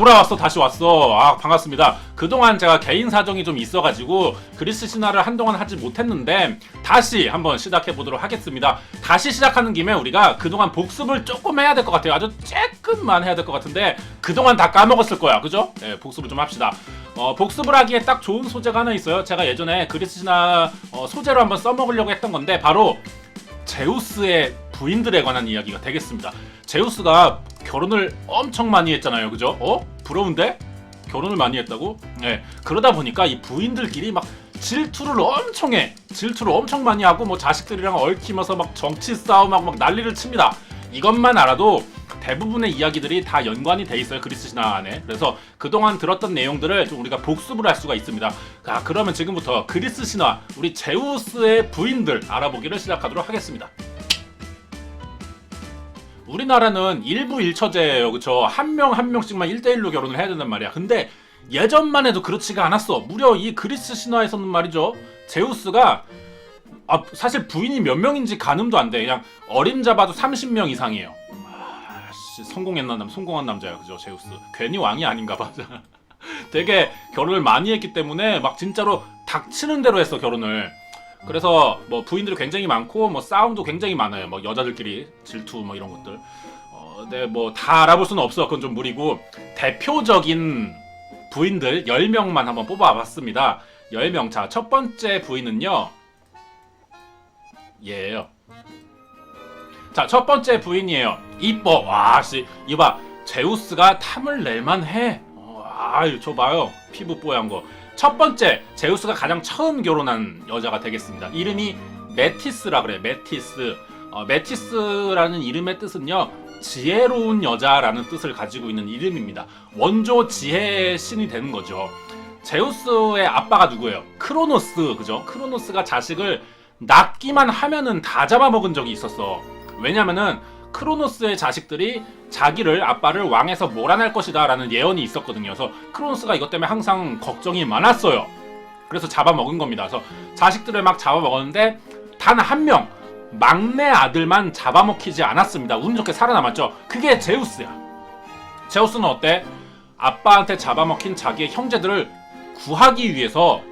돌아왔어 다시 왔어. 아 반갑습니다. 그동안 제가 개인 사정이 좀 있어가지고 그리스 신화를 한동안 하지 못했는데 다시 한번 시작해 보도록 하겠습니다. 다시 시작하는 김에 우리가 그동안 복습을 조금 해야 될 것 같아요. 아주 조금만 해야 될 것 같은데 그동안 다 까먹었을 거야. 그죠? 네, 복습을 좀 합시다. 어, 복습을 하기에 딱 좋은 소재가 하나 있어요. 제가 예전에 그리스 신화 어, 소재로 한번 써먹으려고 했던 건데 바로 제우스의 부인들에 관한 이야기가 되겠습니다. 제우스가 결혼을 엄청 많이 했잖아요. 그죠? 어? 부러운데? 결혼을 많이 했다고? 네. 그러다 보니까 이 부인들끼리 막 질투를 엄청 해. 질투를 엄청 많이 하고 뭐 자식들이랑 얽히면서 막 정치 싸움하고 막 난리를 칩니다. 이것만 알아도 대부분의 이야기들이 다 연관이 돼 있어요 그리스 신화 안에 그래서 그동안 들었던 내용들을 좀 우리가 복습을 할 수가 있습니다 자 그러면 지금부터 그리스 신화 우리 제우스의 부인들 알아보기를 시작하도록 하겠습니다 우리나라는 일부 일처제예요. 그쵸? 한 명 한 명씩만 1대1로 결혼을 해야 된단 말이야. 근데 예전만 해도 그렇지가 않았어. 무려 이 그리스 신화에서는 말이죠. 제우스가 아 사실 부인이 몇 명인지 가늠도 안 돼. 그냥 어림잡아도 30명 이상이에요. 아 씨 성공했나 남 성공한 남자야 그죠? 제우스. 괜히 왕이 아닌가 봐. 되게 결혼을 많이 했기 때문에 막 진짜로 닥치는 대로 했어 결혼을 그래서 뭐 부인들이 굉장히 많고 뭐 싸움도 굉장히 많아요. 뭐 여자들끼리 질투 뭐 이런 것들. 어, 네, 뭐다 알아볼 수는 없어. 그건 좀 무리고 대표적인 부인들 10명만 한번 뽑아봤습니다. 10명. 자 첫 번째 부인은요. 얘예요. 자 첫 번째 부인이에요. 이뻐. 와 씨. 이거 봐. 제우스가 탐을 낼만 해. 어, 아유 저 봐요. 피부 뽀얀 거. 첫 번째 제우스가 가장 처음 결혼한 여자가 되겠습니다. 이름이 메티스라 그래 메티스. 어, 메티스라는 이름의 뜻은요 지혜로운 여자라는 뜻을 가지고 있는 이름입니다. 원조 지혜의 신이 되는 거죠. 제우스의 아빠가 누구예요? 크로노스 그죠? 크로노스가 자식을 낳기만 하면은 다 잡아먹은 적이 있었어. 왜냐면은 크로노스의 자식들이 자기를 아빠를 왕에서 몰아낼 것이다라는 예언이 있었거든요. 그래서 크로노스가 이것 때문에 항상 걱정이 많았어요. 그래서 잡아먹은 겁니다. 그래서 자식들을 막 잡아먹었는데 단 한 명 막내 아들만 잡아먹히지 않았습니다. 운 좋게 살아남았죠. 그게 제우스야. 제우스는 어때? 아빠한테 잡아먹힌 자기의 형제들을 구하기 위해서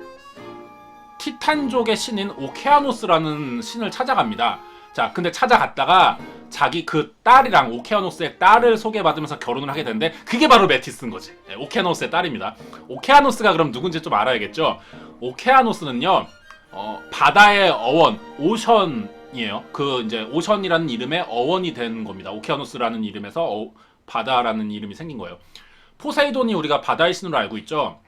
티탄족의 신인 오케아노스라는 신을 찾아갑니다. 자, 근데 찾아갔다가 자기 그 딸이랑 오케아노스의 딸을 소개받으면서 결혼을 하게 되는데 그게 바로 메티스인 거지. 네, 오케아노스의 딸입니다. 오케아노스가 그럼 누군지 좀 알아야겠죠. 오케아노스는요, 어, 바다의 어원, 오션이에요. 그 이제 오션이라는 이름의 어원이 된 겁니다. 오케아노스라는 이름에서 어, 바다라는 이름이 생긴 거예요. 포세이돈이 우리가 바다의 신으로 알고 있죠.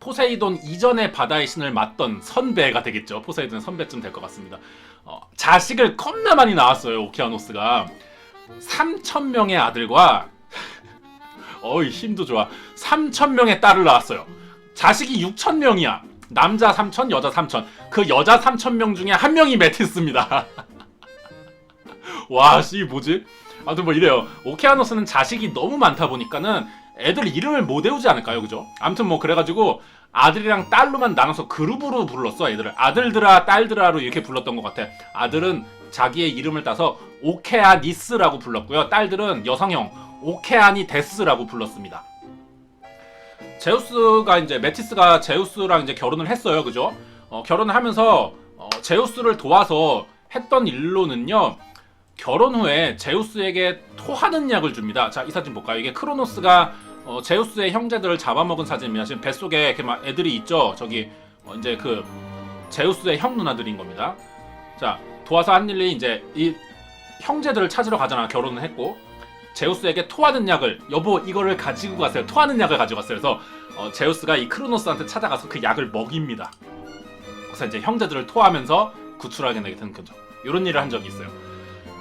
포세이돈 이전에 바다의 신을 맡던 선배가 되겠죠. 포세이돈의 선배쯤 될 것 같습니다. 어, 자식을 겁나 많이 낳았어요. 오키아노스가 3천 명의 아들과 어이 힘도 좋아. 3천 명의 딸을 낳았어요. 자식이 6천 명이야. 남자 3천, 여자 3천. 그 여자 3천 명 중에 한 명이 메티스입니다. 와, 씨 뭐지? 아무튼 뭐 이래요. 오케아노스는 자식이 너무 많다 보니까는 애들 이름을 못 외우지 않을까요, 그죠? 아무튼 뭐 그래가지고 아들이랑 딸로만 나눠서 그룹으로 불렀어 애들을 아들들아 딸들아로 이렇게 불렀던 것 같아. 아들은 자기의 이름을 따서 오케아니스라고 불렀고요. 딸들은 여성형 오케아니 데스라고 불렀습니다. 제우스가 이제 메티스가 제우스랑 이제 결혼을 했어요, 그죠? 어, 결혼을 하면서 어, 제우스를 도와서 했던 일로는요. 결혼 후에 제우스에게 토하는 약을 줍니다. 자, 이 사진 볼까요? 이게 크로노스가 어, 제우스의 형제들을 잡아먹은 사진입니다. 지금 뱃속에 이렇게 막 애들이 있죠. 저기 어, 이제 그 제우스의 형 누나들인 겁니다. 자, 도와서 한 일이 이제 이 형제들을 찾으러 가잖아. 결혼을 했고 제우스에게 토하는 약을 여보 이거를 가지고 가세요. 토하는 약을 가지고 갔어요. 그래서 어, 제우스가 이 크로노스한테 찾아가서 그 약을 먹입니다. 그래서 이제 형제들을 토하면서 구출하게 되는 거죠. 이런 일을 한 적이 있어요.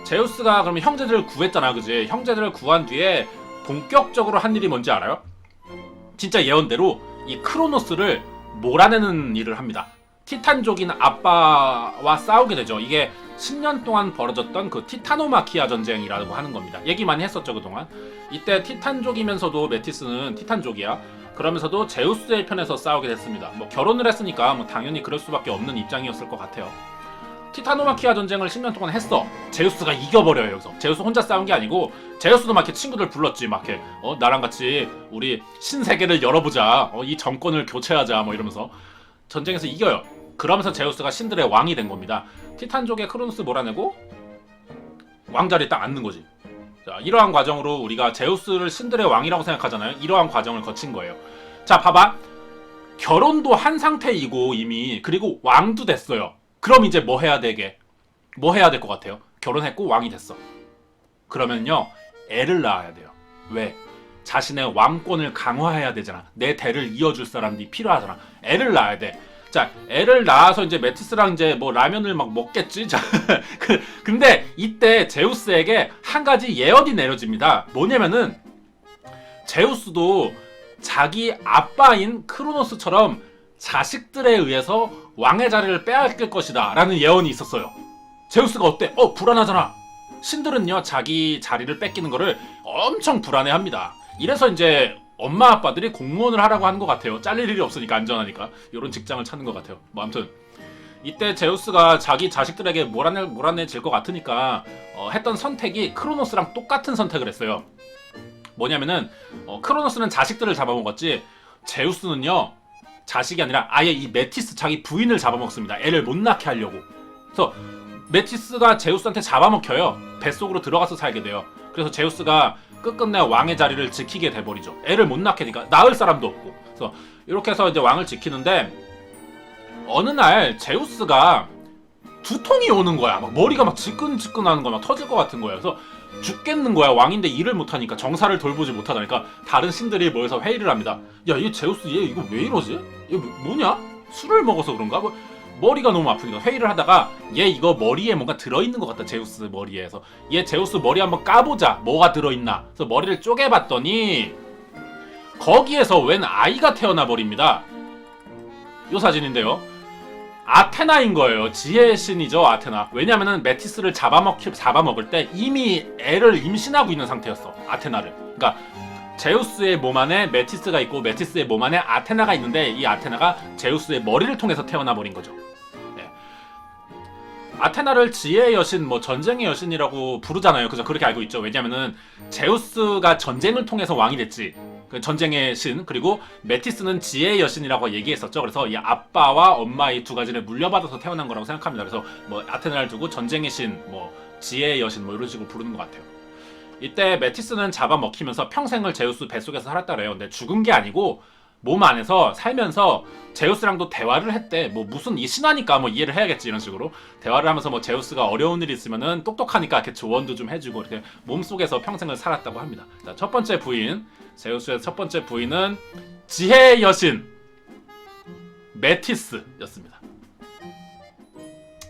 제우스가 그러면 형제들을 구했잖아, 그지? 형제들을 구한 뒤에 본격적으로 한 일이 뭔지 알아요? 진짜 예언대로 이 크로노스를 몰아내는 일을 합니다. 티탄족인 아빠와 싸우게 되죠. 이게 10년 동안 벌어졌던 그 티타노마키아 전쟁이라고 하는 겁니다. 얘기 많이 했었죠, 그동안. 이때 티탄족이면서도 메티스는 티탄족이야. 그러면서도 제우스의 편에서 싸우게 됐습니다. 뭐 결혼을 했으니까 뭐 당연히 그럴 수밖에 없는 입장이었을 것 같아요. 티타노마키아 전쟁을 10년 동안 했어. 제우스가 이겨버려요 여기서. 제우스 혼자 싸운 게 아니고 제우스도 막 이렇게 친구들 불렀지 막 이렇게 어 나랑 같이 우리 신세계를 열어보자. 어, 이 정권을 교체하자 뭐 이러면서 전쟁에서 이겨요. 그러면서 제우스가 신들의 왕이 된 겁니다. 티탄족의 크로노스 몰아내고 왕자리에 딱 앉는 거지. 자, 이러한 과정으로 우리가 제우스를 신들의 왕이라고 생각하잖아요. 이러한 과정을 거친 거예요. 자, 봐봐. 결혼도 한 상태이고 이미 그리고 왕도 됐어요. 그럼 이제 뭐 해야 되게? 뭐 해야 될 것 같아요? 결혼했고 왕이 됐어. 그러면요 애를 낳아야 돼요. 왜? 자신의 왕권을 강화해야 되잖아. 내 대를 이어줄 사람들이 필요하잖아. 애를 낳아야 돼. 자, 애를 낳아서 이제 메티스랑 이제 뭐 라면을 막 먹겠지. 자, 그, 근데 이때 제우스에게 한 가지 예언이 내려집니다. 뭐냐면은 제우스도 자기 아빠인 크로노스처럼 자식들에 의해서 왕의 자리를 빼앗길 것이다 라는 예언이 있었어요. 제우스가 어때? 어, 불안하잖아. 신들은요, 자기 자리를 뺏기는 거를 엄청 불안해합니다. 이래서 이제 엄마 아빠들이 공무원을 하라고 하는 것 같아요. 잘릴 일이 없으니까 안전하니까 이런 직장을 찾는 것 같아요. 뭐 아무튼 이때 제우스가 자기 자식들에게 몰아내 몰아내질 것 같으니까 어, 했던 선택이 크로노스랑 똑같은 선택을 했어요. 뭐냐면은 어, 크로노스는 자식들을 잡아먹었지 제우스는요 자식이 아니라 아예 이 메티스 자기 부인을 잡아먹습니다. 애를 못 낳게 하려고. 그래서 메티스가 제우스한테 잡아먹혀요. 뱃속으로 들어가서 살게 돼요. 그래서 제우스가 끝끝내 왕의 자리를 지키게 돼버리죠. 애를 못 낳게 되니까 낳을 사람도 없고. 그래서 이렇게 해서 이제 왕을 지키는데 어느 날 제우스가 두통이 오는 거야. 막 머리가 막 지끈지끈하는 거야. 막 터질 것 같은 거야. 그래서 죽겠는 거야. 왕인데 일을 못하니까 정사를 돌보지 못하다니까 다른 신들이 모여서 회의를 합니다. 야, 이 제우스 얘 이거 왜 이러지? 얘 뭐냐? 술을 먹어서 그런가? 뭐 머리가 너무 아프니까 회의를 하다가 얘 이거 머리에 뭔가 들어있는 것 같다 제우스 머리에서 얘 제우스 머리 한번 까보자 뭐가 들어있나 그래서 머리를 쪼개봤더니 거기에서 웬 아이가 태어나 버립니다 요 사진인데요 아테나인 거예요 지혜의 신이죠 아테나 왜냐면은 메티스를 잡아먹, 잡아먹을 때 이미 애를 임신하고 있는 상태였어 아테나를 그러니까 제우스의 몸 안에 메티스가 있고 메티스의 몸 안에 아테나가 있는데 이 아테나가 제우스의 머리를 통해서 태어나 버린 거죠. 네. 아테나를 지혜의 여신, 뭐 전쟁의 여신이라고 부르잖아요. 그죠? 그렇게 알고 있죠. 왜냐면은 제우스가 전쟁을 통해서 왕이 됐지. 그 전쟁의 신 그리고 메티스는 지혜의 여신이라고 얘기했었죠. 그래서 이 아빠와 엄마 이 두 가지를 물려받아서 태어난 거라고 생각합니다. 그래서 뭐 아테나를 두고 전쟁의 신, 뭐 지혜의 여신 뭐 이런 식으로 부르는 것 같아요. 이때 메티스는 잡아먹히면서 평생을 제우스 뱃속에서 살았다 그래요. 근데 죽은 게 아니고 몸 안에서 살면서 제우스랑도 대화를 했대. 뭐 무슨 이 신하니까 뭐 이해를 해야겠지 이런 식으로 대화를 하면서 뭐 제우스가 어려운 일이 있으면은 똑똑하니까 이렇게 조언도 좀 해주고 이렇게 몸 속에서 평생을 살았다고 합니다. 자, 첫 번째 부인 제우스의 첫 번째 부인은 지혜의 여신 메티스였습니다.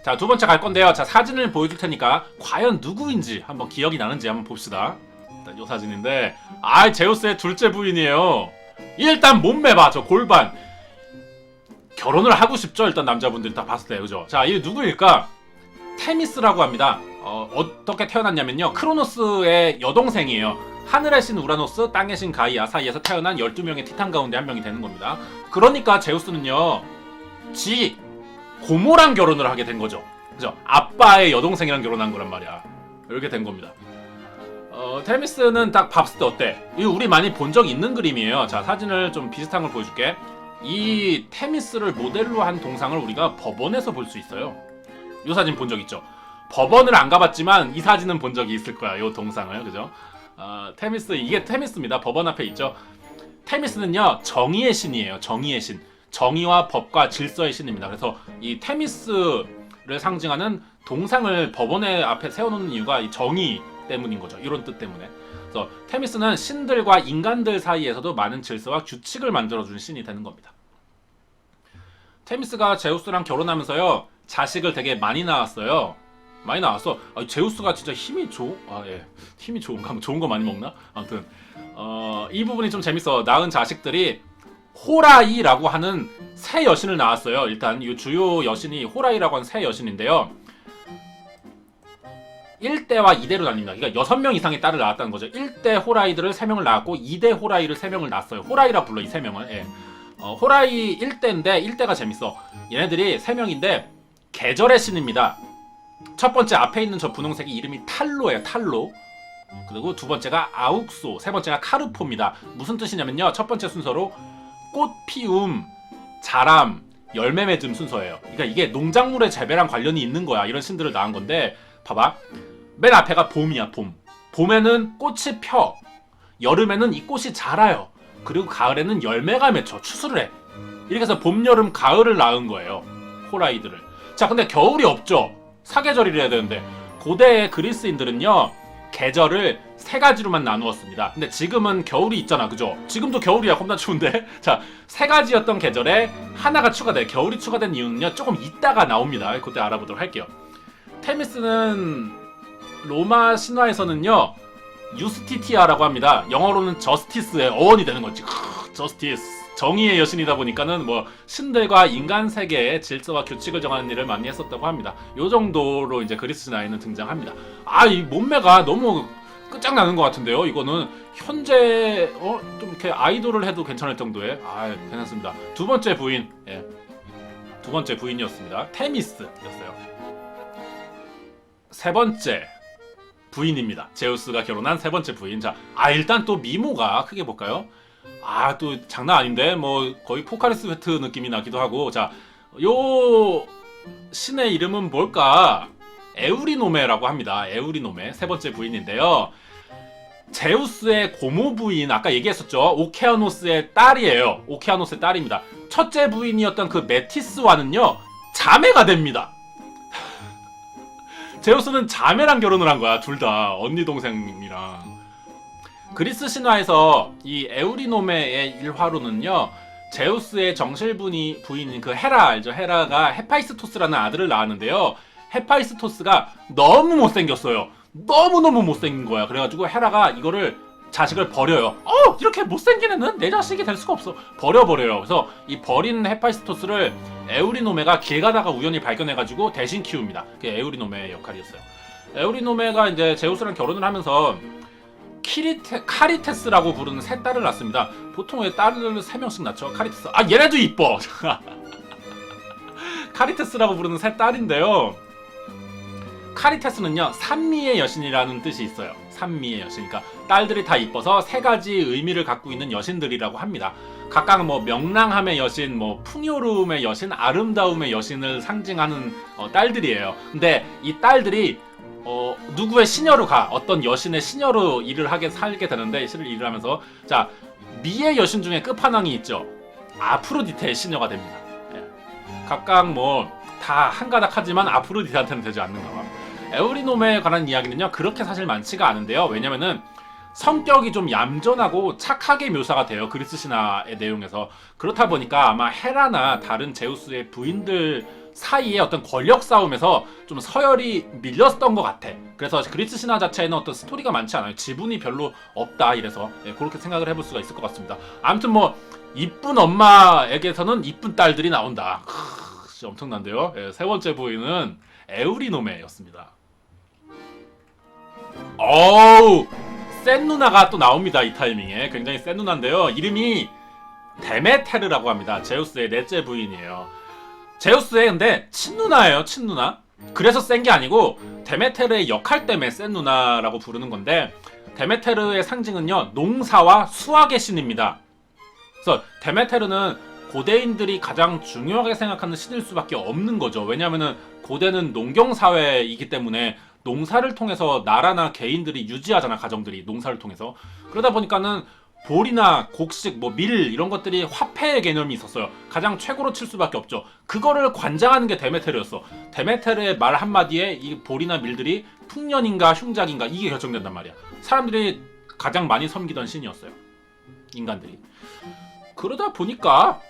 자, 두 번째 갈 건데요. 자, 사진을 보여줄 테니까 과연 누구인지 한번 기억이 나는지 한번 봅시다. 일단 요 사진인데, 아, 제우스의 둘째 부인이에요. 일단 몸매 봐, 저 골반. 결혼을 하고 싶죠, 일단 남자분들이 다 봤을 때, 그죠? 자, 이 누구일까? 테미스라고 합니다. 어, 어떻게 태어났냐면요. 크로노스의 여동생이에요. 하늘의 신 우라노스, 땅의 신 가이아 사이에서 태어난 12명의 티탄 가운데 한 명이 되는 겁니다. 그러니까 제우스는요, 지 고모랑 결혼을 하게 된 거죠. 그죠? 아빠의 여동생이랑 결혼한 거란 말이야. 이렇게 된 겁니다. 어, 테미스는 딱 봤을 때 어때? 이거 우리 많이 본 적 있는 그림이에요. 자, 사진을 좀 비슷한 걸 보여줄게. 이 테미스를 모델로 한 동상을 우리가 법원에서 볼 수 있어요. 이 사진 본 적 있죠? 법원을 안 가봤지만 이 사진은 본 적이 있을 거야. 이 동상을, 그죠? 어, 테미스 이게 테미스입니다. 법원 앞에 있죠. 테미스는요 정의의 신이에요. 정의의 신. 정의와 법과 질서의 신입니다. 그래서 이 테미스를 상징하는 동상을 법원의 앞에 세워놓는 이유가 이 정의 때문인 거죠. 이런 뜻 때문에. 그래서 테미스는 신들과 인간들 사이에서도 많은 질서와 규칙을 만들어주는 신이 되는 겁니다. 테미스가 제우스랑 결혼하면서요 자식을 되게 많이 낳았어요. 많이 나왔어. 아, 제우스가 진짜 힘이 좋, 아 예, 힘이 좋은가? 좋은 거 많이 먹나? 아무튼 어, 이 부분이 좀 재밌어. 낳은 자식들이 호라이라고 하는 새 여신을 낳았어요. 일단 이 주요 여신이 호라이라고 하는 새 여신인데요. 1대와 2대로 나뉩니다. 그러니까 6명 이상의 딸을 낳았다는 거죠. 1대 호라이들을 3명을 낳았고 2대 호라이를 3명을 낳았어요. 호라이라 불러 이 3명을. 예. 어, 호라이 1대인데 1대가 재밌어. 얘네들이 3명인데 계절의 신입니다. 첫 번째 앞에 있는 저 분홍색이 이름이 탈로예요. 탈로. 그리고 두 번째가 아욱소, 세 번째가 카르포입니다. 무슨 뜻이냐면요. 첫 번째 순서로 꽃 피움, 자람, 열매 맺음 순서예요. 그러니까 이게 농작물의 재배랑 관련이 있는 거야. 이런 신들을 낳은 건데 봐봐. 맨 앞에가 봄이야, 봄. 봄에는 꽃이 펴. 여름에는 이 꽃이 자라요. 그리고 가을에는 열매가 맺혀. 추수를 해. 이렇게 해서 봄, 여름, 가을을 낳은 거예요. 호라이들을. 자, 근데 겨울이 없죠. 사계절이라 해야 되는데 고대의 그리스인들은요. 계절을 세 가지로만 나누었습니다. 근데 지금은 겨울이 있잖아. 그죠? 지금도 겨울이야. 겁나 추운데. 자, 세 가지였던 계절에 하나가 추가돼. 겨울이 추가된 이유는요. 조금 이따가 나옵니다. 그때 알아보도록 할게요. 테미스는 로마 신화에서는요. 유스티티아라고 합니다. 영어로는 저스티스의 어원이 되는 거지. 저스티스. 정의의 여신이다 보니까는 뭐 신들과 인간 세계의 질서와 규칙을 정하는 일을 많이 했었다고 합니다. 요 정도로 이제 그리스 신화에는 등장합니다. 아, 이 몸매가 너무 끝장나는 것 같은데요. 이거는 현재 어, 좀 이렇게 아이돌을 해도 괜찮을 정도의 아, 괜찮습니다. 두 번째 부인, 예. 두 번째 부인이었습니다. 테미스였어요. 세 번째 부인입니다. 제우스가 결혼한 세 번째 부인. 자, 아 일단 또 미모가 크게 볼까요? 아 또 장난 아닌데 뭐 거의 포카리스 베트 느낌이 나기도 하고 자, 요 신의 이름은 뭘까? 에우리노메라고 합니다. 에우리노메 세 번째 부인인데요. 제우스의 고모 부인 아까 얘기했었죠. 오케아노스의 딸이에요. 오케아노스의 딸입니다. 첫째 부인이었던 그 메티스와는요 자매가 됩니다. 제우스는 자매랑 결혼을 한 거야. 둘 다 언니 동생이랑. 그리스 신화에서 이 에우리노메의 일화로는요. 제우스의 정실분이 부인인 그 헤라 알죠? 헤라가 헤파이스토스라는 아들을 낳았는데요. 헤파이스토스가 너무 못생겼어요. 너무너무 못생긴 거야. 그래가지고 헤라가 이거를 자식을 버려요. 어 이렇게 못생긴 애는 내 자식이 될 수가 없어. 버려버려요. 그래서 이 버린 헤파이스토스를 에우리노메가 길 가다가 우연히 발견해가지고 대신 키웁니다. 그게 에우리노메의 역할이었어요. 에우리노메가 이제 제우스랑 결혼을 하면서 키리테, 카리테스라고 부르는 세 딸을 낳습니다. 보통 왜 딸을 세 명씩 낳죠? 카리테스. 아 얘네도 이뻐. 카리테스라고 부르는 세 딸인데요. 카리테스는요 산미의 여신이라는 뜻이 있어요. 산미의 여신. 그러니까 딸들이 다 이뻐서 세 가지 의미를 갖고 있는 여신들이라고 합니다. 각각 뭐 명랑함의 여신, 뭐 풍요로움의 여신, 아름다움의 여신을 상징하는 어, 딸들이에요. 근데 이 딸들이 어, 누구의 시녀로 가 어떤 여신의 시녀로 일을 하게 살게 되는데 실 일을 하면서 자 미의 여신 중에 끝판왕이 있죠. 아프로디테의 시녀가 됩니다. 예. 각각 뭐 다 한가닥 하지만 아프로디테한테는 되지 않는가 봐. 에우리노메에 관한 이야기는요 그렇게 사실 많지가 않은데요. 왜냐면은 성격이 좀 얌전하고 착하게 묘사가 돼요 그리스 신화의 내용에서 그렇다 보니까 아마 헤라나 다른 제우스의 부인들 사이에 어떤 권력 싸움에서 좀 서열이 밀렸던 것 같아. 그래서 그리스 신화 자체에는 어떤 스토리가 많지 않아요. 지분이 별로 없다. 이래서 예, 그렇게 생각을 해볼 수가 있을 것 같습니다. 아무튼 뭐 이쁜 엄마에게서는 이쁜 딸들이 나온다. 크, 엄청난데요. 예, 세 번째 부인은 에우리노메였습니다. 어우 센 누나가 또 나옵니다 이 타이밍에 굉장히 센 누나인데요 이름이 데메테르라고 합니다 제우스의 넷째 부인이에요 제우스의 근데 친누나예요 친누나. 그래서 센 게 아니고 데메테르의 역할 때문에 센 누나라고 부르는 건데 데메테르의 상징은요 농사와 수학의 신입니다. 그래서 데메테르는 고대인들이 가장 중요하게 생각하는 신일 수밖에 없는 거죠. 왜냐하면 고대는 농경 사회이기 때문에 농사를 통해서 나라나 개인들이 유지하잖아 가정들이 농사를 통해서. 그러다 보니까는 볼이나 곡식 뭐 밀 이런 것들이 화폐의 개념이 있었어요 가장 최고로 칠 수밖에 없죠 그거를 관장하는 게 데메테르였어 데메테르의 말 한마디에 이 볼이나 밀들이 풍년인가 흉작인가 이게 결정된단 말이야 사람들이 가장 많이 섬기던 신이었어요 인간들이 그러다 보니까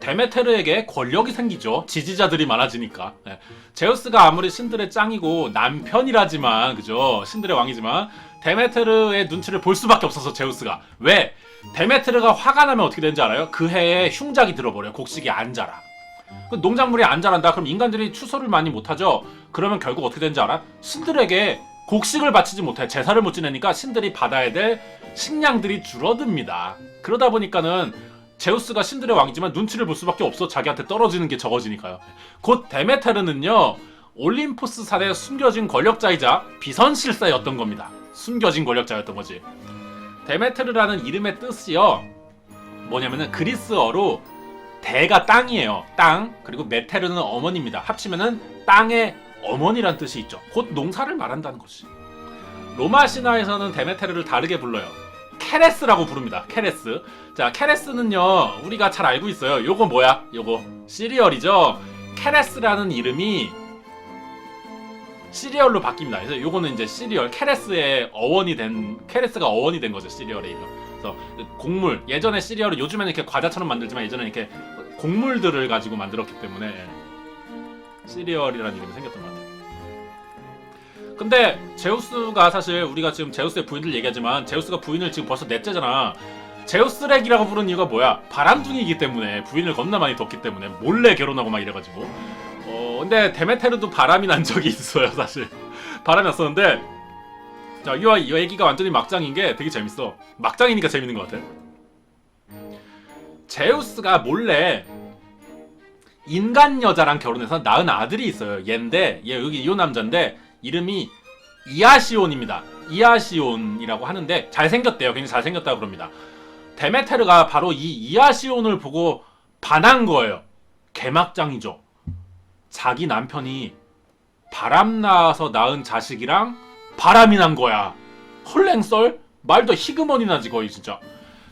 데메테르에게 권력이 생기죠. 지지자들이 많아지니까. 네. 제우스가 아무리 신들의 짱이고 남편이라지만 그죠? 신들의 왕이지만 데메테르의 눈치를 볼 수밖에 없어서 제우스가 왜? 데메테르가 화가 나면 어떻게 되는지 알아요? 그 해에 흉작이 들어버려요. 곡식이 안 자라. 그 농작물이 안 자란다. 그럼 인간들이 추수를 많이 못하죠. 그러면 결국 어떻게 되는지 알아? 신들에게 곡식을 바치지 못해 제사를 못 지내니까 신들이 받아야 될 식량들이 줄어듭니다. 그러다 보니까는 제우스가 신들의 왕이지만 눈치를 볼 수밖에 없어 자기한테 떨어지는 게 적어지니까요. 곧 데메테르는요 올림포스 사대의 숨겨진 권력자이자 비선실사였던 겁니다. 숨겨진 권력자였던 거지. 데메테르라는 이름의 뜻이요. 뭐냐면은 그리스어로 대가 땅이에요. 땅 그리고 메테르는 어머니입니다. 합치면은 땅의 어머니란 뜻이 있죠. 곧 농사를 말한다는 것이. 로마 신화에서는 데메테르를 다르게 불러요. 케레스라고 부릅니다. 케레스. 자, 케레스는요. 우리가 잘 알고 있어요. 요거 뭐야? 요거 시리얼이죠. 케레스라는 이름이 시리얼로 바뀝니다. 그래서 요거는 이제 시리얼 케레스의 어원이 된 케레스가 어원이 된 거죠. 시리얼의 이름. 그래서 곡물 예전에 시리얼은 요즘에는 이렇게 과자처럼 만들지만 예전에 이렇게 곡물들을 가지고 만들었기 때문에 시리얼이라는 이름이 생겼던 것 같아요. 근데 제우스가 사실 우리가 지금 제우스의 부인들 얘기하지만 제우스가 부인을 지금 벌써 넷째잖아. 제우스렉이라고 부른 이유가 뭐야? 바람둥이기 때문에 부인을 겁나 많이 뒀기 때문에 몰래 결혼하고 막 이래가지고. 어 근데 데메테르도 바람이 난 적이 있어요 사실. 바람이 났었는데 자, 이, 이 얘기가 완전히 막장인 게 되게 재밌어. 막장이니까 재밌는 것 같아. 제우스가 몰래 인간 여자랑 결혼해서 낳은 아들이 있어요. 얘인데 얘 여기 이 남자인데 이름이 이아시온입니다. 이아시온이라고 하는데 잘생겼대요. 굉장히 잘생겼다고 그럽니다. 데메테르가 바로 이 이아시온을 보고 반한 거예요. 개막장이죠. 자기 남편이 바람 나서 낳은 자식이랑 바람이 난 거야. 헐랭썰? 말도 희그머니 나지 거의 진짜.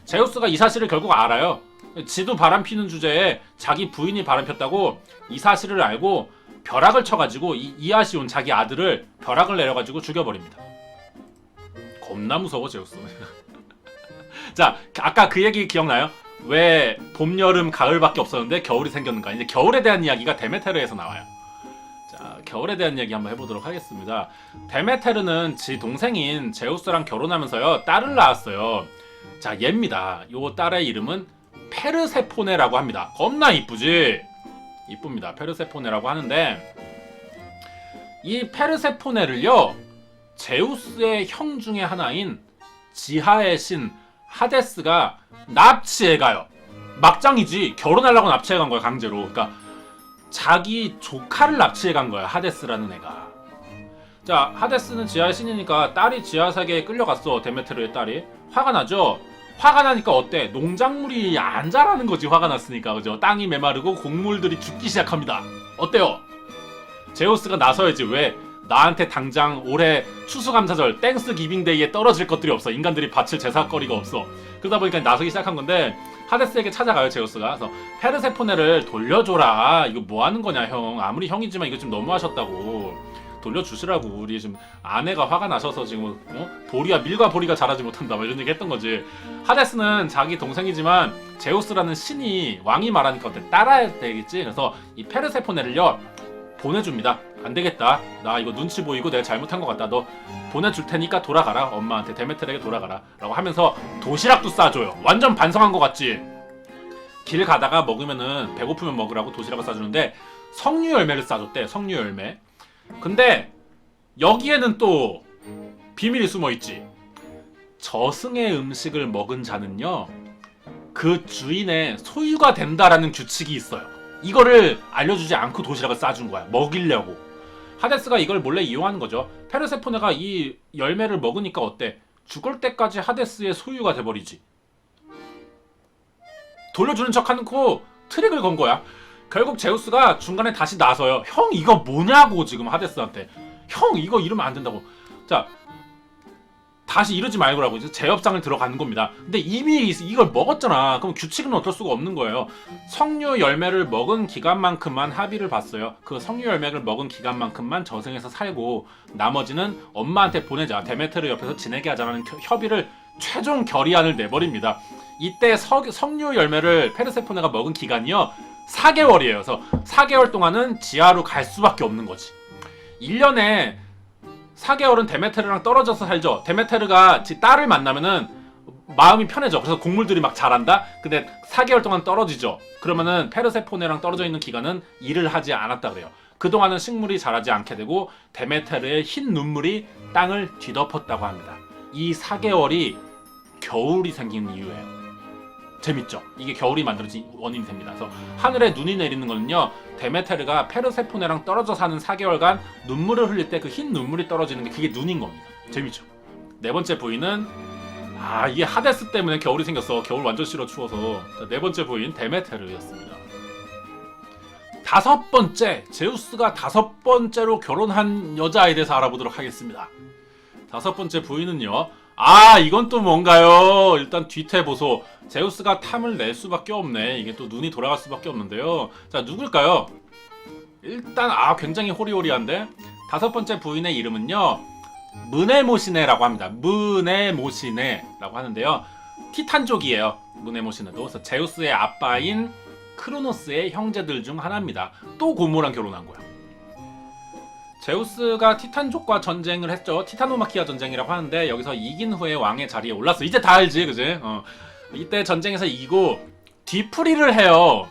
제우스가 이 사실을 결국 알아요. 지도 바람 피는 주제에 자기 부인이 바람 폈다고 이 사실을 알고 벼락을 쳐가지고 이 이아시온 자기 아들을 벼락을 내려가지고 죽여버립니다. 겁나 무서워 제우스. 자 아까 그 얘기 기억나요? 왜 봄, 여름, 가을밖에 없었는데 겨울이 생겼는가? 이제 겨울에 대한 이야기가 데메테르에서 나와요. 자 겨울에 대한 얘기 한번 해보도록 하겠습니다. 데메테르는 지 동생인 제우스랑 결혼하면서요 딸을 낳았어요. 자 얘입니다. 요 딸의 이름은 페르세포네라고 합니다. 겁나 이쁘지? 이쁩니다. 페르세포네라고 하는데 이 페르세포네를요 제우스의 형 중에 하나인 지하의 신 하데스가 납치해 가요. 막장이지 결혼하려고 납치해 간 거야 강제로. 그러니까 자기 조카를 납치해 간 거야 하데스라는 애가. 자 하데스는 지하의 신이니까 딸이 지하 세계에 끌려갔어 데메테르의 딸이 화가 나죠. 화가 나니까 어때? 농작물이 안 자라는 거지 화가 났으니까 그죠? 땅이 메마르고 곡물들이 죽기 시작합니다. 어때요? 제우스가 나서야지 왜? 나한테 당장 올해 추수감사절 땡스 기빙데이에 떨어질 것들이 없어. 인간들이 바칠 제사거리가 없어. 그러다 보니까 나서기 시작한 건데 하데스에게 찾아가요 제우스가. 그래서 페르세포네를 돌려줘라. 이거 뭐 하는 거냐 형. 아무리 형이지만 이거 좀 너무하셨다고. 돌려주시라고 우리 지금 아내가 화가 나셔서 지금 어? 보리와 밀과 보리가 자라지 못한다 막 이런 얘기 했던 거지 하데스는 자기 동생이지만 제우스라는 신이 왕이 말하니까 어때 따라야 되겠지 그래서 이 페르세포네를요 보내줍니다 안 되겠다 나 이거 눈치 보이고 내가 잘못한 것 같다 너 보내줄 테니까 돌아가라 엄마한테 데메트에게 돌아가라 라고 하면서 도시락도 싸줘요 완전 반성한 것 같지 길 가다가 먹으면은 배고프면 먹으라고 도시락을 싸주는데 석류 열매를 싸줬대 석류 열매 근데 여기에는 또 비밀이 숨어 있지. 저승의 음식을 먹은 자는요, 그 주인의 소유가 된다라는 규칙이 있어요. 이거를 알려주지 않고 도시락을 싸준 거야. 먹이려고. 하데스가 이걸 몰래 이용하는 거죠. 페르세포네가 이 열매를 먹으니까 어때? 죽을 때까지 하데스의 소유가 돼버리지. 돌려주는 척 하고 트릭을 건 거야. 결국 제우스가 중간에 다시 나서요. 형 이거 뭐냐고 지금 하데스한테. 형 이거 이러면 안 된다고. 자 다시 이러지 말고라고 이제 제협상을 들어가는 겁니다. 근데 이미 이걸 먹었잖아. 그럼 규칙은 어쩔 수가 없는 거예요. 석류 열매를 먹은 기간만큼만 합의를 봤어요. 그 석류 열매를 먹은 기간만큼만 저승에서 살고 나머지는 엄마한테 보내자. 데메테르 옆에서 지내게 하자는 겨- 협의를 최종 결의안을 내버립니다. 이때 석, 석류 열매를 페르세포네가 먹은 기간이요 4개월이에요. 그래서 4개월 동안은 지하로 갈 수밖에 없는 거지. 1년에 4개월은 데메테르랑 떨어져서 살죠. 데메테르가 지 딸을 만나면은 마음이 편해져. 그래서 곡물들이 막 자란다. 근데 4개월 동안 떨어지죠. 그러면은 페르세포네랑 떨어져 있는 기간은 일을 하지 않았다 그래요. 그동안은 식물이 자라지 않게 되고 데메테르의 흰 눈물이 땅을 뒤덮었다고 합니다. 이 4개월이 겨울이 생긴 이유예요. 재밌죠? 이게 겨울이 만들어진 원인이 됩니다. 그래서 하늘에 눈이 내리는 거는요. 데메테르가 페르세포네랑 떨어져 사는 4개월간 눈물을 흘릴 때 그 흰 눈물이 떨어지는 게 그게 눈인 겁니다. 재밌죠? 네 번째 부인은 아 이게 하데스 때문에 겨울이 생겼어. 겨울 완전 싫어 추워서. 자, 네 번째 부인 데메테르였습니다. 다섯 번째 제우스가 다섯 번째로 결혼한 여자에 대해서 알아보도록 하겠습니다. 다섯 번째 부인은요. 아 이건 또 뭔가요? 일단 뒤태 보소. 제우스가 탐을 낼 수밖에 없네. 이게 또 눈이 돌아갈 수밖에 없는데요. 자 누굴까요? 일단 아 굉장히 호리호리한데 다섯 번째 부인의 이름은요. 문에모시네라고 합니다. 문에모시네라고 하는데요. 티탄족이에요. 문에모시네도. 그래서 제우스의 아빠인 크로노스의 형제들 중 하나입니다. 또 고모랑 결혼한 거야. 제우스가 티탄족과 전쟁을 했죠. 티타노마키아 전쟁이라고 하는데 여기서 이긴 후에 왕의 자리에 올랐어. 이제 다 알지, 그지? 어. 이때 전쟁에서 이기고 뒤풀이를 해요.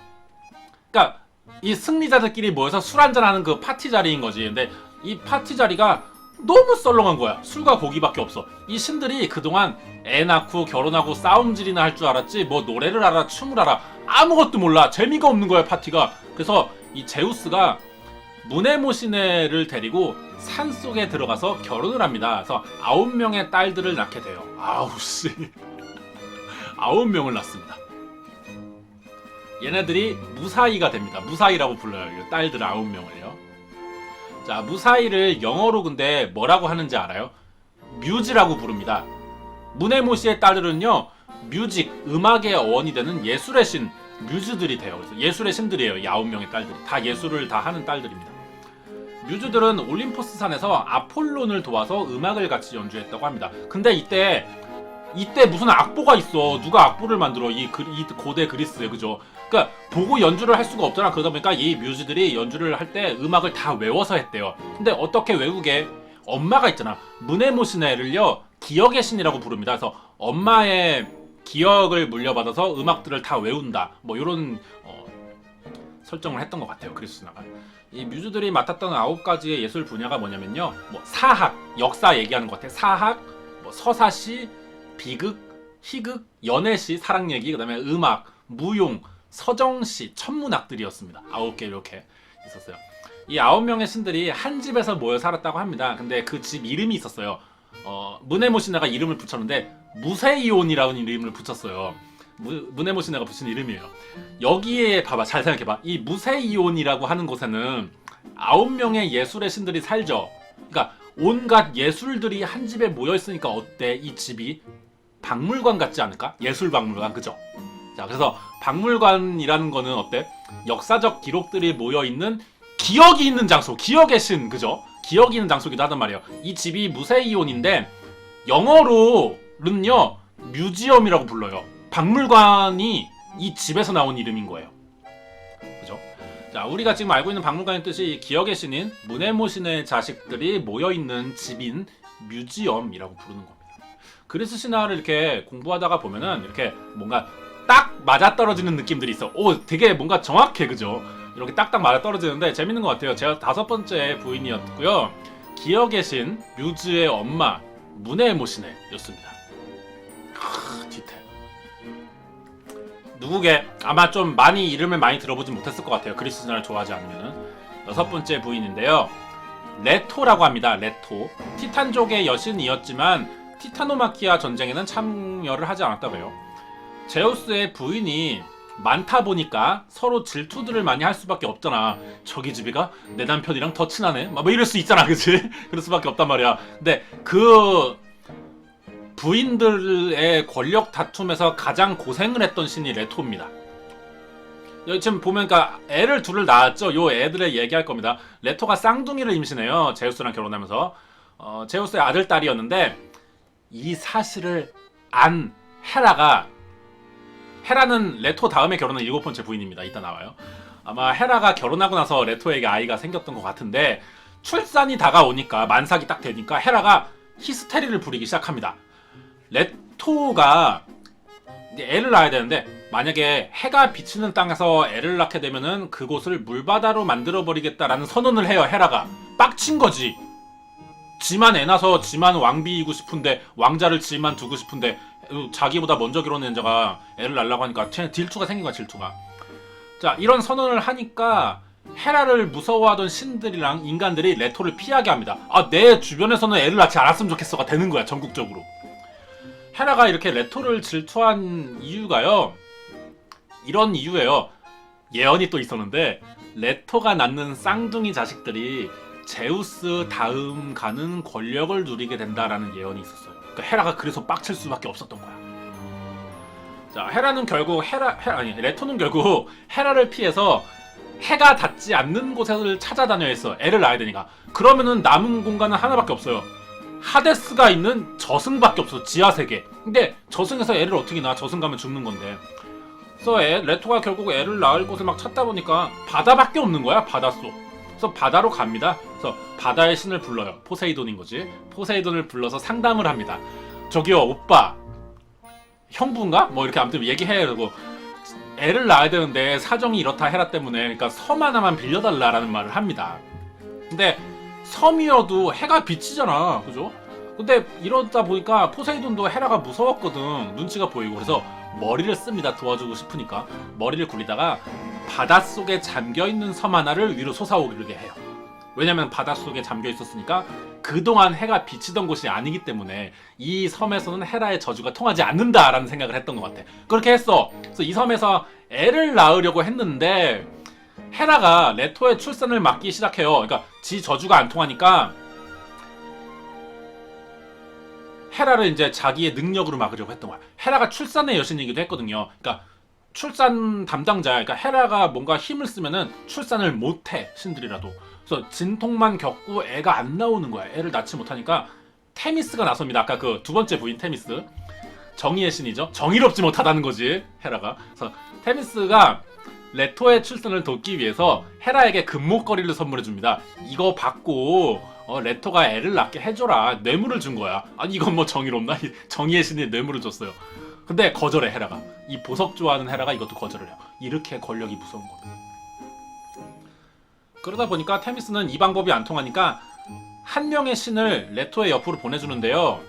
그러니까 이 승리자들끼리 모여서 술 한잔 하는 그 파티 자리인 거지. 근데 이 파티 자리가 너무 썰렁한 거야. 술과 고기밖에 없어. 이 신들이 그동안 애 낳고 결혼하고 싸움질이나 할 줄 알았지 뭐 노래를 알아 춤을 알아 아무것도 몰라 재미가 없는 거야 파티가 그래서 이 제우스가 무네모 시네를 데리고 산 속에 들어가서 결혼을 합니다. 그래서 아홉 명의 딸들을 낳게 돼요. 아우 씨. 아홉 명을 낳습니다. 얘네들이 무사이가 됩니다. 무사이라고 불러요. 이 딸들 아홉 명을요. 자 무사이를 영어로 근데 뭐라고 하는지 알아요? 뮤즈라고 부릅니다. 무네모시의 딸들은요 뮤직 음악의 어원이 되는 예술의 신 뮤즈들이 돼요. 그래서 예술의 신들이에요. 이 아홉 명의 딸들이 다 예술을 다 하는 딸들입니다. 뮤즈들은 올림포스 산에서 아폴론을 도와서 음악을 같이 연주했다고 합니다. 근데 이때 이때 무슨 악보가 있어? 누가 악보를 만들어? 이, 그, 이 고대 그리스에 그죠? 그러니까 보고 연주를 할 수가 없잖아. 그러다 보니까 이 뮤즈들이 연주를 할 때 음악을 다 외워서 했대요. 근데 어떻게 외우게? 엄마가 있잖아. 무네모시네를요 기억의 신이라고 부릅니다. 그래서 엄마의 기억을 물려받아서 음악들을 다 외운다. 뭐 이런 어, 설정을 했던 것 같아요. 그리스나가. 이 뮤즈들이 맡았던 아홉 가지의 예술 분야가 뭐냐면요. 뭐 사학, 역사 얘기하는 것 같아. 사학, 뭐 서사시, 비극, 희극, 연애시, 사랑 얘기, 그다음에 음악, 무용, 서정시, 천문학들이었습니다. 아홉 개 이렇게 있었어요. 이 아홉 명의 신들이 한 집에서 모여 살았다고 합니다. 근데 그 집 이름이 있었어요. 어, 무네모시나가 이름을 붙였는데 무세이온이라는 이름을 붙였어요. 무, 무네모시나가 붙인 이름이에요. 여기에 봐봐 잘 생각해봐. 이 무세이온이라고 하는 곳에는 아홉 명의 예술의 신들이 살죠. 그러니까 온갖 예술들이 한 집에 모여 있으니까 어때? 이 집이 박물관 같지 않을까? 예술 박물관 그죠? 자 그래서 박물관이라는 거는 어때? 역사적 기록들이 모여 있는 기억이 있는 장소, 기억의 신 그죠? 기억이 있는 장소기도 하단 말이에요. 이 집이 무세이온인데 영어로는요 뮤지엄이라고 불러요. 박물관이 이 집에서 나온 이름인 거예요. 그죠? 자, 우리가 지금 알고 있는 박물관의 뜻이 기억의 신인 무네모신의 자식들이 모여 있는 집인 뮤지엄이라고 부르는 겁니다. 그리스 신화를 이렇게 공부하다가 보면은 이렇게 뭔가 딱 맞아 떨어지는 느낌들이 있어. 오, 되게 뭔가 정확해, 그죠? 이렇게 딱딱 맞아 떨어지는데 재밌는 것 같아요. 제가 다섯 번째 부인이었고요. 기억의 신 뮤즈의 엄마 문에모시네였습니다. 크, 디테일. 누구게 아마 좀 많이 이름을 많이 들어보진 못했을 것 같아요. 그리스 신화를 좋아하지 않으면은 여섯 번째 부인인데요. 레토라고 합니다. 레토 티탄족의 여신이었지만 티타노마키아 전쟁에는 참여를 하지 않았다고 해요. 제우스의 부인이 많다 보니까 서로 질투들을 많이 할 수밖에 없잖아. 저기 집이가 내 남편이랑 더 친하네. 막 뭐 이럴 수 있잖아, 그치? 그럴 수밖에 없단 말이야. 근데 그 부인들의 권력 다툼에서 가장 고생을 했던 신이 레토입니다. 여기 지금 보면 그러니까 애를 둘을 낳았죠. 요 애들의 얘기할 겁니다. 레토가 쌍둥이를 임신해요. 제우스랑 결혼하면서 어, 제우스의 아들 딸이었는데 이 사실을 안 헤라가 헤라는 레토 다음에 결혼한 일곱 번째 부인입니다. 이따 나와요. 아마 헤라가 결혼하고 나서 레토에게 아이가 생겼던 것 같은데 출산이 다가오니까 만삭이 딱 되니까 헤라가 히스테리를 부리기 시작합니다. 레토가 애를 낳아야 되는데 만약에 해가 비치는 땅에서 애를 낳게 되면은 그곳을 물바다로 만들어 버리겠다라는 선언을 해요. 헤라가 빡친 거지. 지만 애 낳아서 지만 왕비이고 싶은데 왕자를 지만 두고 싶은데 자기보다 먼저 결혼한 자가 애를 낳으려고 하니까 질투가 생긴 거야 질투가. 자 이런 선언을 하니까 헤라를 무서워하던 신들이랑 인간들이 레토를 피하게 합니다. 아 내 주변에서는 애를 낳지 않았으면 좋겠어가 되는 거야 전국적으로. 헤라가 이렇게 레토를 질투한 이유가요. 이런 이유예요. 예언이 또 있었는데 레토가 낳는 쌍둥이 자식들이 제우스 다음 가는 권력을 누리게 된다라는 예언이 있었어요. 그러니까 헤라가 그래서 빡칠 수밖에 없었던 거야. 자, 헤라는 결국 헤라, 헤 아니 레토는 결국 헤라를 피해서 해가 닿지 않는 곳을 찾아다녀야 했어. 애를 낳아야 되니까. 그러면은 남은 공간은 하나밖에 없어요. 하데스가 있는 저승밖에 없어. 지하 세계. 근데 저승에서 애를 어떻게 낳아? 저승 가면 죽는 건데. 그래서 애, 레토가 결국 애를 낳을 곳을 막 찾다 보니까 바다밖에 없는 거야. 바닷속. 그래서 바다로 갑니다. 그래서 바다의 신을 불러요. 포세이돈인 거지. 포세이돈을 불러서 상담을 합니다. 저기요, 오빠. 형부인가? 뭐 이렇게 아무튼 얘기해. 그리고 애를 낳아야 되는데 사정이 이렇다 헤라 때문에 그러니까 섬 하나만 빌려달라라는 말을 합니다. 근데 섬이어도 해가 비치잖아, 그죠? 근데 이러다 보니까 포세이돈도 헤라가 무서웠거든. 눈치가 보이고 그래서 머리를 씁니다. 도와주고 싶으니까 머리를 굴리다가 바닷속에 잠겨 있는 섬 하나를 위로 솟아오르게 해요. 왜냐면 바닷속에 잠겨 있었으니까 그동안 해가 비치던 곳이 아니기 때문에 이 섬에서는 헤라의 저주가 통하지 않는다라는 생각을 했던 것 같아. 그렇게 했어. 그래서 이 섬에서 애를 낳으려고 했는데 헤라가 레토의 출산을 막기 시작해요. 그러니까 지 저주가 안 통하니까 헤라를 이제 자기의 능력으로 막으려고 했던 거야. 헤라가 출산의 여신이기도 했거든요. 그러니까 출산 담당자, 그러니까 헤라가 뭔가 힘을 쓰면은 출산을 못해 신들이라도. 그래서 진통만 겪고 애가 안 나오는 거야. 애를 낳지 못하니까 테미스가 나섭니다. 아까 그 두 번째 부인 테미스. 정의의 신이죠. 정의롭지 못하다는 거지 헤라가. 그래서 테미스가 레토의 출산을 돕기 위해서 헤라에게 금목걸이를 선물해 줍니다. 이거 받고 어, 레토가 애를 낳게 해줘라. 뇌물을 준 거야. 아니 이건 뭐 정의롭나? 이 정의의 신이 뇌물을 줬어요. 근데 거절해 헤라가. 이 보석 좋아하는 헤라가 이것도 거절을 해요. 이렇게 권력이 무서운 거야. 그러다 보니까 테미스는 이 방법이 안 통하니까 한 명의 신을 레토의 옆으로 보내주는데요.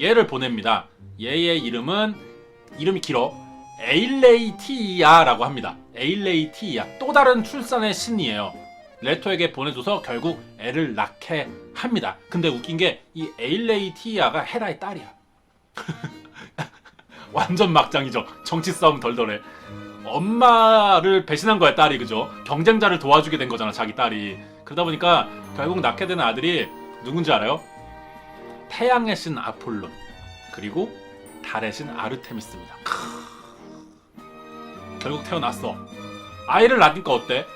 얘를 보냅니다. 얘의 이름은 이름이 길어 에일레이티아라고 합니다. 에일레이티아 또 다른 출산의 신이에요. 레토에게 보내줘서 결국 애를 낳게 합니다. 근데 웃긴 게 이 에일레이티아가 헤라의 딸이야. 완전 막장이죠. 정치 싸움 덜덜해. 엄마를 배신한 거야 딸이 그죠? 경쟁자를 도와주게 된 거잖아 자기 딸이. 그러다 보니까 결국 낳게 되는 아들이 누군지 알아요? 태양의 신 아폴론 그리고 달의 신 아르테미스입니다. 크으. 결국 태어났어. 아이를 낳으니까 어때?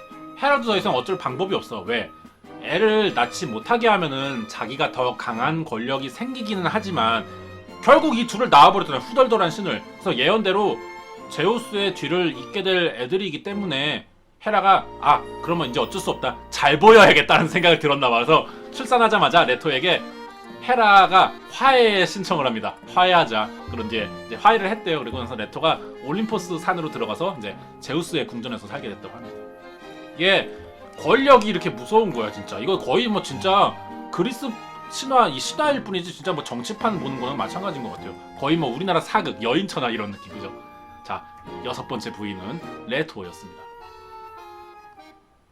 헤라도 더 이상 어쩔 방법이 없어. 왜? 애를 낳지 못하게 하면은 자기가 더 강한 권력이 생기기는 하지만 결국 이 둘을 낳아버렸잖아요. 후덜덜한 신을. 그래서 예언대로 제우스의 뒤를 잇게 될 애들이기 때문에 헤라가 아 그러면 이제 어쩔 수 없다. 잘 보여야겠다는 생각을 들었나 봐서 출산하자마자 레토에게 헤라가 화해 신청을 합니다. 화해하자. 그런 뒤에 이제 화해를 했대요. 그리고 나서 레토가 올림포스 산으로 들어가서 이제 제우스의 궁전에서 살게 됐다고 합니다. 이게 권력이 이렇게 무서운 거야 진짜. 이거 거의 뭐 진짜 그리스 신화 이 신화일 뿐이지 진짜 뭐 정치판 보는 거는 마찬가지인 것 같아요. 거의 뭐 우리나라 사극 여인천하 이런 느낌이죠. 자 여섯 번째 부인은 레토였습니다.